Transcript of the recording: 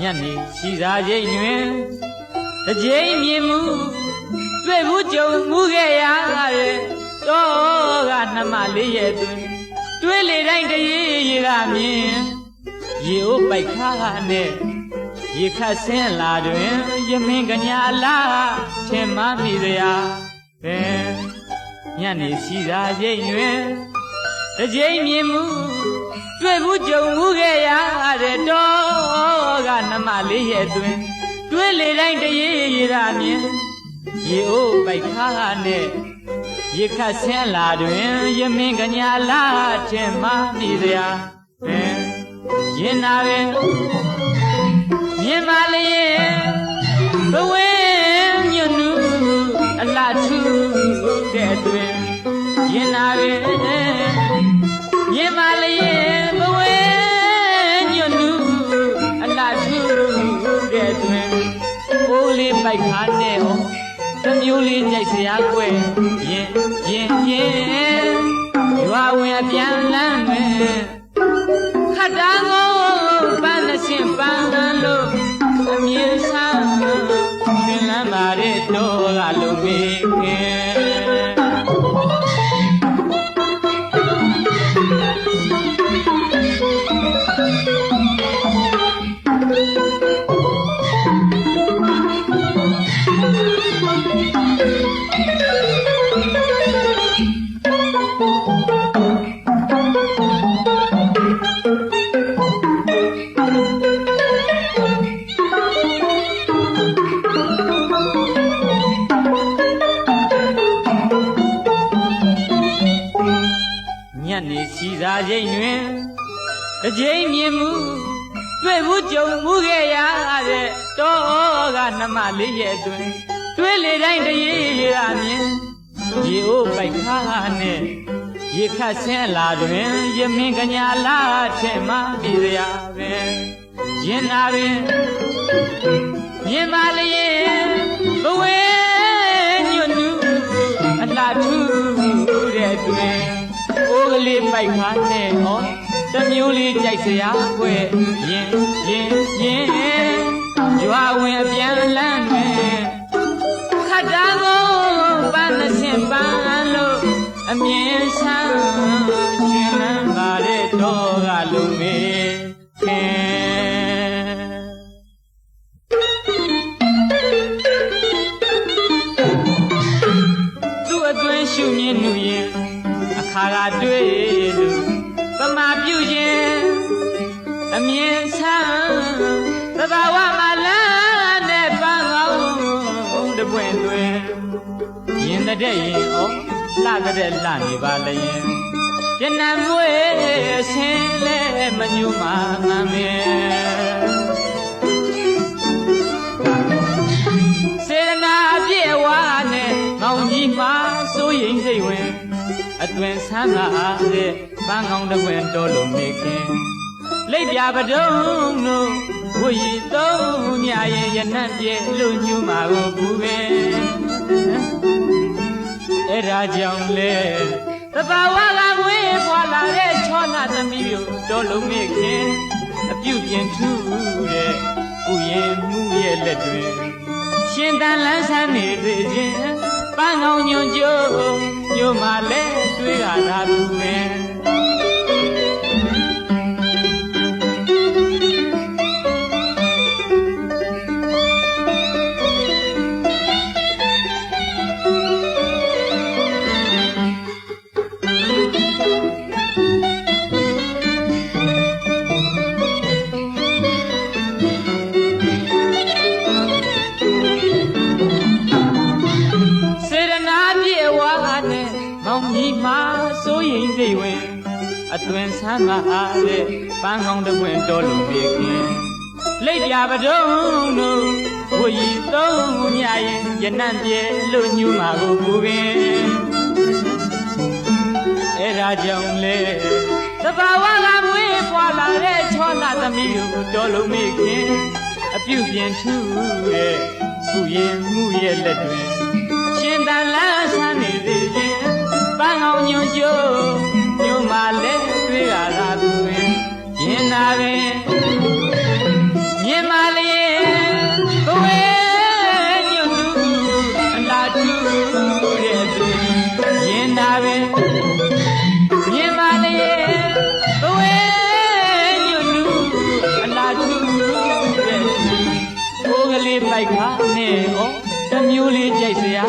ညနေရှိစားချိန်တွင်တစ်ချိန်မြင်မှုတွေ့ဘူးကြုံမှုခဲ့ရတဲ့တော့ကနှမလေးရဲ့တွင်တွေ့လေတိုင်းတရေရေကမြင်ရေအိုးပိုက်ခါနဲ့ရေခတ်ဆင်းလာတွင်ယမင်းကညာလာထင်မှမိစရာပင်ညနေရှိစားချိန်တွင်တစ်ချိန်မြင်မှုတွေ့ဘူးကြုံမှုခဲ့ရတဲ့တော့က နှမလေးရဲ့တွင်တွေ့လေတိုင်းတရေရေကမြင်ရေအိုးပိုက်ခါနဲ့ရေခတ်ဆင်းလာတွင်ယမင်းကညာလာထင်မှမိစရာပင်ရင်နာပင်မြင်ပါလေဘဝ အိုးလေးပိုက်ခါနဲ့ဟောတစ်မျိုးလေးကြိုက်စရာကွယ်ရင်ရင်ရင်ရွာဝင်အပြန်လန်းတွင်ခတ်တာကိုပန်းနဲ့ရှင်ပန်းလို့အမြင်ဆန်းရှင်လန်းပါတဲ့တော့ကလုံးမေ နေစီစားချိန်တွင်တစ်ချိန်မြင်မှုတွေ့ဘူးကြုံမှုခဲ့ရတဲ့တော့ကနှမလေးရဲ့အတွင်တွေ့လေတိုင်းတရေရေကမြင်ရေအိုးပိုက်ခါနဲ့ရေခတ်ဆင်းလာတွင်ယမင်းကညာလာထင်မှမိစရာပင်ရင်နာပင်မြင်ပါလေဘဝဲ ကလေးပိုက်ခါနဲ့ဟောတမျိုးလေးကြိုက်စရာကွယ်ရင်ရင်ရင်ရွာဝင်အပြန်လန်းတွင်ခတ်တာကိုပန်းနဲ့ရှင်ပန်းလို့အမြင်ဆန်း မြင်ဆန်းသဘာဝမှာလာနဲ့ပန်းကောင်းတပွင့်တွင်ရင်တဲ့ရင်ဩလှတဲ့လှနေပါလျင်ပြနံမွေဆင်းလဲမညူမာငမ်းမင်းစေရနာအပြည့်ဝနဲ့ငောင်ကြီးမှာစိုးရင်စိတ်ဝင် အတွင်ဆန်းသာတဲ့ပန်းကောင်းတစ်ခွင်တော်လို့မေခင် လိပ်ပြပဒုံတို့ဝီသုံးညရဲ့ရနတ်ပြေလို့ညူမှာကိုဘူးပဲအဲ့ဒါကြောင့်လေတဘာဝကမွေးဖွာလာတဲ့ချောနာသမီးတို့တော်လုံးမေခင်အပြုတ်ပြင်ထူးတဲ့ဥယျင်မှုရဲ့လက်တွင်ရှင်တန်လန်းဆန်းနေသေးခြင်းပန်းကောင်းညွန်ကြိုးညိုမှလဲ အတွင်ဆန်းသာတဲ့ပန်းကောင်းတစ်ပွင့်တော်လို့ပြေခင်လိပ်ပြပဒုံတို့ဝီသုံးညရဲ့ရနတ်ပြေလို့ညူမှာကိုဘူးပင်အဲ့ဒါကြောင့်လေတဘာဝကမွေးပွာလာတဲ့ချောလာသမီးကိုတော်လုံးမေခင်အပြုတ်ပြင်ထူရဲ့သူရင်မှုရဲ့လက်တွင်ရှင်တန်လန်းဆန်းနေသေးခြင်းပန်းအောင်ညွန်ကျိုး နာပဲမြင်ပါလေဘဝညွတ်သူအလားတူရဲ့သူရင်နာပဲမြင်ပါလေဘဝညွတ်သူအလားတူရဲ့သူကိုယ်ကလေးပိုက်ခါနဲ့ဩတမျိုးလေးကြိုက်စရာ